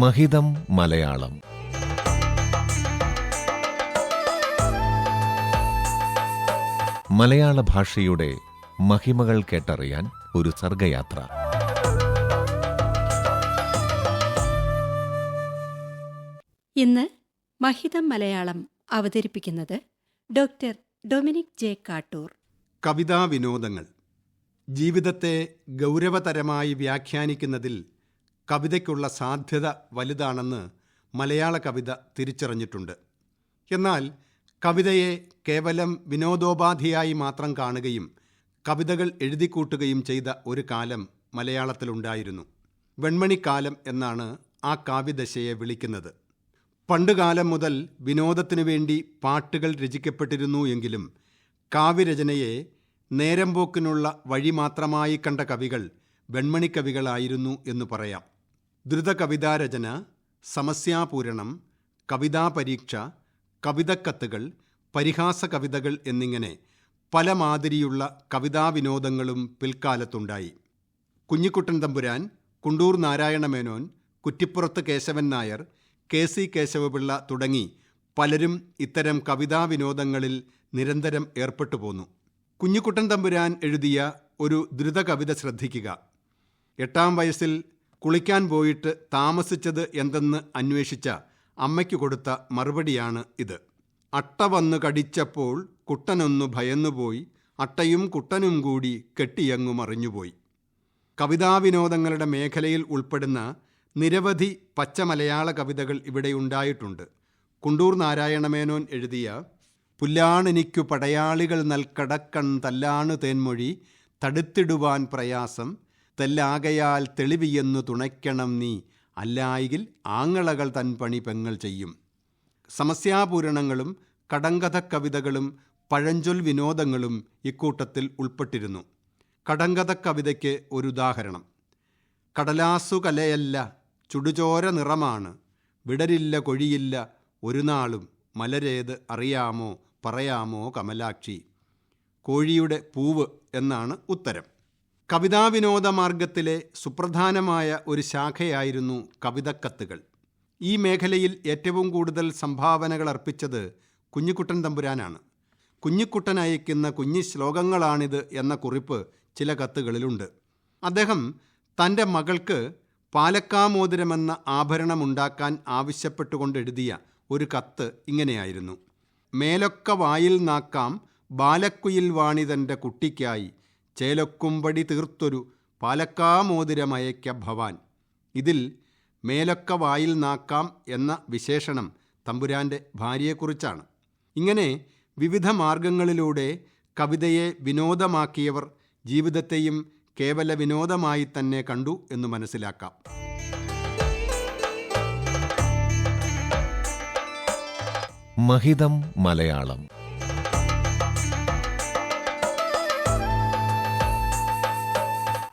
മഹിതം മലയാളം. മലയാള ഭാഷയുടെ മഹിമകൾ കേട്ടറിയാൻ ഒരു സർഗയാത്ര. ഇന്ന് മഹിതം മലയാളം അവതരിപ്പിക്കുന്നത് ഡോക്ടർ ഡൊമിനിക് ജെ കാട്ടൂർ. കവിതാ വിനോദങ്ങൾ. ജീവിതത്തെ ഗൗരവതരമായി വ്യാഖ്യാനിക്കുന്നതിൽ കവിതയ്ക്കുള്ള സാധ്യത വലുതാണെന്ന് മലയാള കവിത തിരിച്ചറിഞ്ഞിട്ടുണ്ട്. എന്നാൽ കവിതയെ കേവലം വിനോദോപാധിയായി മാത്രം കാണുകയും കവിതകൾ എഴുതിക്കൂട്ടുകയും ചെയ്ത ഒരു കാലം മലയാളത്തിലുണ്ടായിരുന്നു. വെൺമണിക്കാലം എന്നാണ് ആ കാവ്യദശയെ വിളിക്കുന്നത്. പണ്ടുകാലം മുതൽ വിനോദത്തിനു വേണ്ടി പാട്ടുകൾ രചിക്കപ്പെട്ടിരുന്നു എങ്കിലും കാവ്യരചനയെ നേരമ്പോക്കിനുള്ള വഴി മാത്രമായി കണ്ട കവികൾ വെൺമണിക്കവികളായിരുന്നു എന്ന് പറയാം. ദ്രുതകവിതാരചന സമസ്യാപൂരണം കവിതാപരീക്ഷ കവിതക്കത്തുകൾ പരിഹാസ കവിതകൾ എന്നിങ്ങനെ പല മാതിരിയുള്ള കവിതാവിനോദങ്ങളും പിൽക്കാലത്തുണ്ടായി. കുഞ്ഞിക്കുട്ടൻ തമ്പുരാൻ കുണ്ടൂർ നാരായണ മേനോൻ കുറ്റിപ്പുറത്ത് കേശവൻ നായർ കെ സി കേശവപിള്ള തുടങ്ങി പലരും ഇത്തരം കവിതാവിനോദങ്ങളിൽ നിരന്തരം ഏർപ്പെട്ടു പോന്നു. കുഞ്ഞിക്കുട്ടൻ തമ്പുരാൻ എഴുതിയ ഒരു ദ്രുത കവിത ശ്രദ്ധിക്കുക. എട്ടാം വയസ്സിൽ കുളിക്കാൻ പോയിട്ട് താമസിച്ചത് എന്തെന്ന് അന്വേഷിച്ച അമ്മയ്ക്ക് കൊടുത്ത മറുപടിയാണ് ഇത്. അട്ട വന്ന് കടിച്ചപ്പോൾ കുട്ടനൊന്നു ഭയന്നുപോയി അട്ടയും കുട്ടനും കൂടി കെട്ടിയങ്ങു മറിഞ്ഞുപോയി. കവിതാവിനോദങ്ങളുടെ മേഖലയിൽ ഉൾപ്പെടുന്ന നിരവധി പച്ചമലയാള കവിതകൾ ഇവിടെ ഉണ്ടായിട്ടുണ്ട്. കുണ്ടൂർ നാരായണമേനോൻ എഴുതിയ പുല്ലാണെനിക്കു പടയാളികൾ നൽകടക്കൺ തല്ലാണ് തേൻമൊഴി തടുത്തിടുവാൻ പ്രയാസം തെല്ലാകയാൽ തെളിവിയെന്നു തുണയ്ക്കണം നീ. അല്ലായെങ്കിൽ ആങ്ങളകൾ തൻ പണി പെങ്ങൾ ചെയ്യും. സമസ്യാപൂരണങ്ങളും കടങ്കഥ കവിതകളും പഴഞ്ചൊൽ വിനോദങ്ങളും ഇക്കൂട്ടത്തിൽ ഉൾപ്പെട്ടിരുന്നു. കടങ്കഥ കവിതയ്ക്ക് ഒരു ഉദാഹരണം. കടലാസു കലയല്ല ചുടുചോര നിറമാണ്. വിടരില്ല കൊഴിയില്ല ഒരു നാളും മലരേത് അറിയാമോ പറയാമോ കമലാക്ഷി. കോഴിയുടെ പൂവ് എന്നാണ് ഉത്തരം. കവിതാവിനോദ മാർഗത്തിലെ സുപ്രധാനമായ ഒരു ശാഖയായിരുന്നു കവിതക്കത്തുകൾ. ഈ മേഖലയിൽ ഏറ്റവും കൂടുതൽ സംഭാവനകൾ അർപ്പിച്ചത് കുഞ്ഞിക്കുട്ടൻ തമ്പുരാനാണ്. കുഞ്ഞിക്കുട്ടൻ അയക്കുന്ന കുഞ്ഞി ശ്ലോകങ്ങളാണിത് എന്ന കുറിപ്പ് ചില കത്തുകളിലുണ്ട്. അദ്ദേഹം തന്റെ മകൾക്ക് പാലക്കാമോതിരമെന്ന ആഭരണമുണ്ടാക്കാൻ ആവശ്യപ്പെട്ടുകൊണ്ട് എഴുതിയ ഒരു കത്ത് ഇങ്ങനെയായിരുന്നു. മേലൊക്ക വായിൽ നാക്കാം ബാലക്കുയിൽ വാണിതന്റെ കുട്ടിക്കായി ചേലൊക്കുംപടി തീർത്തൊരു പാലക്കാമോതിരമയക്ക ഭവാൻ ഇതിൽ മേലക്ക വായിൽ നാക്കാം എന്ന വിശേഷണം തമ്പുരാന്റെ ഭാര്യയെക്കുറിച്ചാണ്. ഇങ്ങനെ വിവിധ മാർഗങ്ങളിലൂടെ കവിതയെ വിനോദമാക്കിയവർ ജീവിതത്തെയും കേവല വിനോദമായി തന്നെ കണ്ടു എന്ന് മനസ്സിലാക്കാം. മഹിതം മലയാളം